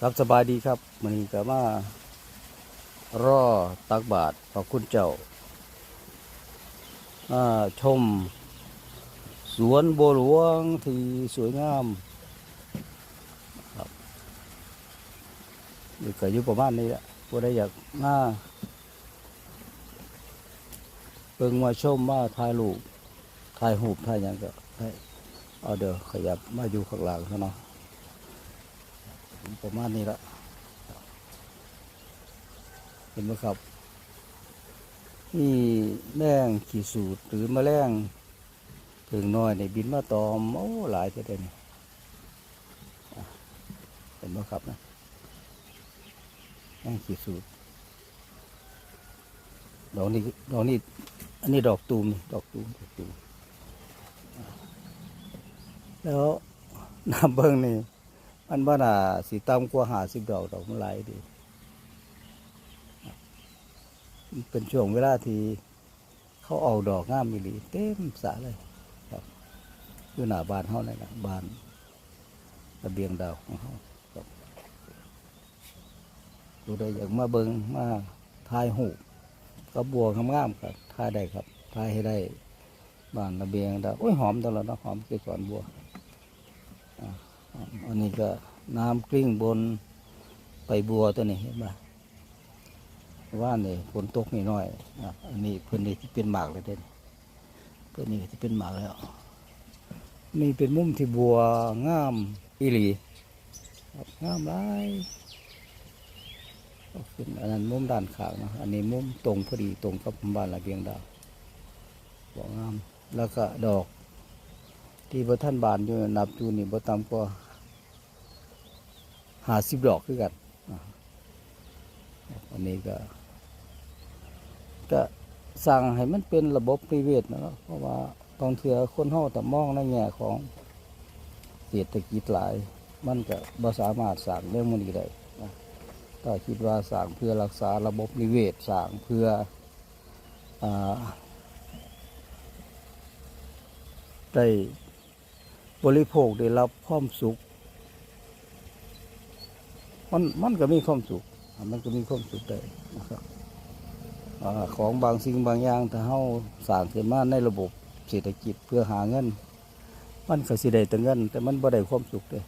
ครับสบายดีครับมันนี้ก็มารอตักบาทขอบคุณเจ้ามาชม สวนโบหลวงที่สวยงามครับนี่ก็อยู่ประมาณนี้แหละผู้ใดอยากมาเบิ่งมาชมมาถ่ายรูปถ่ายหูปถ่ายหยังก็เอาเดี๋ยวขยับมาอยู่ข้างหลังซะเนาะ ประมาณนี้ละเห็นไหมครับนี่แมงขี่สูตรหรือแมลงถึงน้อยในบินมาตอมโอ้หลายจะได้นี่เห็นไหมครับนะแมงขี่สูตรดอกนี้ดอกนี้อันนี้ดอกตูมดอกตูมดอกตูมแล้วน้ำเบิ้งนี่ มันบ้าน่าสีต่ำกว่าหาสิบดอกดอกมันหลายดี เป็นช่วงเวลาที่เขาเอาดอกงามมิลีเต็มสระเลยครับอยู่หน้าบ้านเขาเลยนะบ้านระเบียงดาวของเขาครับดูได้อยากมาเบิงมาทายหูกระบัวงามๆครับทายได้ครับทายให้ได้บ้านระเบียงดาวโอ้ยหอมตลอดนะหอมเกสรบัวอั อันนี้ก็น้ำกลิ้งบนใบบัวตัวนี้เห็นไหมว่าเนี่ยฝนตกนิดหน่อยอะอันนี้เพื่อนนี่ที่เป็นหมากเลยเด่นเพื่อนนี่ที่เป็นหมากแล้ว นี่เป็นมุมที่บัวงามอีหลีครับงามหลายก็ขึ้นอันนั้นมุมด้านขางนะอันนี้มุมตรงพอดีตรงกับบ้านระเบียงดาวบัวงามแล้วก็ดอก ที่พระท่านบานอยู่นับอยู่นี่บ่ต่ำกว่า หาสิบดอกคือกันอันนี้ก็ ก็สั่งให้มันเป็นระบบนิเวศนะครับเพราะว่าตองเถือคนเฮาแต่มองในแง่ของเศรษฐกิจหลาย มันก็บ่สามารถสั่งเรื่องมันนี้ได้นะถ้าคิดว่าสั่งเพื่อรักษาระบบนิเวศสั่งเพื่ออาได้บริโภคได้รับความสุข มันมันก็มีความสุขมันก็มีความสุขได้นะครับอของบางสิ่งบางอย่างถ้าเฮาสร้างขึ้นมาในระบบเศรษฐกิจเพื่อหาเงิน มันก็สิได้แต่เงิน แต่มันบ่ได้ความสุขเลย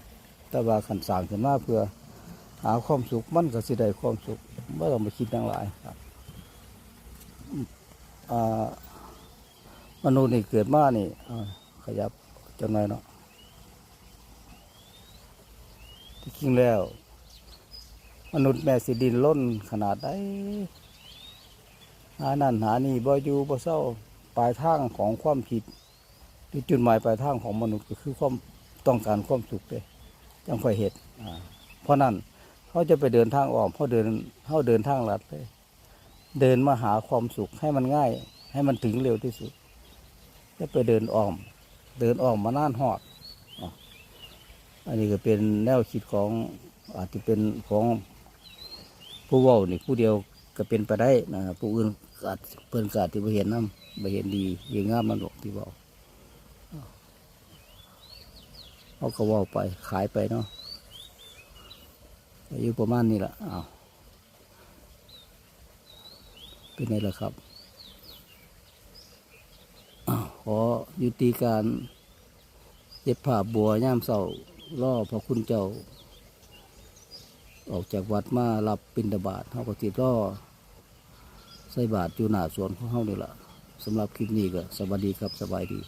แต่ว่าขันสร้างขึ้นมาเพื่อหาความสุขมันก็สิได้ความสุขไม่ต้องไปคิดทั้งหลายครับมนุษย์นี่เกิดมานี่ขยับจังหน่อยเนาะที่จริงแล้ว มนุษย์แม่สิดินล้นขนาดใดหานั่นหานี่บ่อยู่บ่เศร้าปลายทางของความคิดหรือจุดหมายปลายทางของมนุษย์ก็คือความต้องการความสุขเด้จังค่อยเหตุเพราะนั้นเขาจะไปเดินทางอ้อมเขาเดินเขาเดินทางลัดเลยเดินมาหาความสุขให้มันง่าย ให้มันถึงเร็วที่สุดจะไปเดินอ้อม เดินอ้อมมานานหอดอันนี้ก็เป็นแนวคิดของอาจจะเป็นของ ผู้ว้านี่ผู้เดียวก็เป็นไปได้นะผู้อื่นกาจเพิ่นกาจที่ไปเห็นน้ำไปเห็นดีเห็นงามมันหรอกที่ว้าเขาก็ว้าไปขายไปเนาะอายุประมาณนี้แหละอ้าวเป็นไงล่ะครับอ้าวขอยุติการเจ็บผ้าบัวย่ามเศร้าล่อพระคุณเจ้า ออกจากวัดมารับปิณฑบาตเขาก็ติดล่อใส่บาตรอยู่หน้าสวนของเขานี่แหละสำหรับคลิปนี้ก็สวัสดีครับสบายดี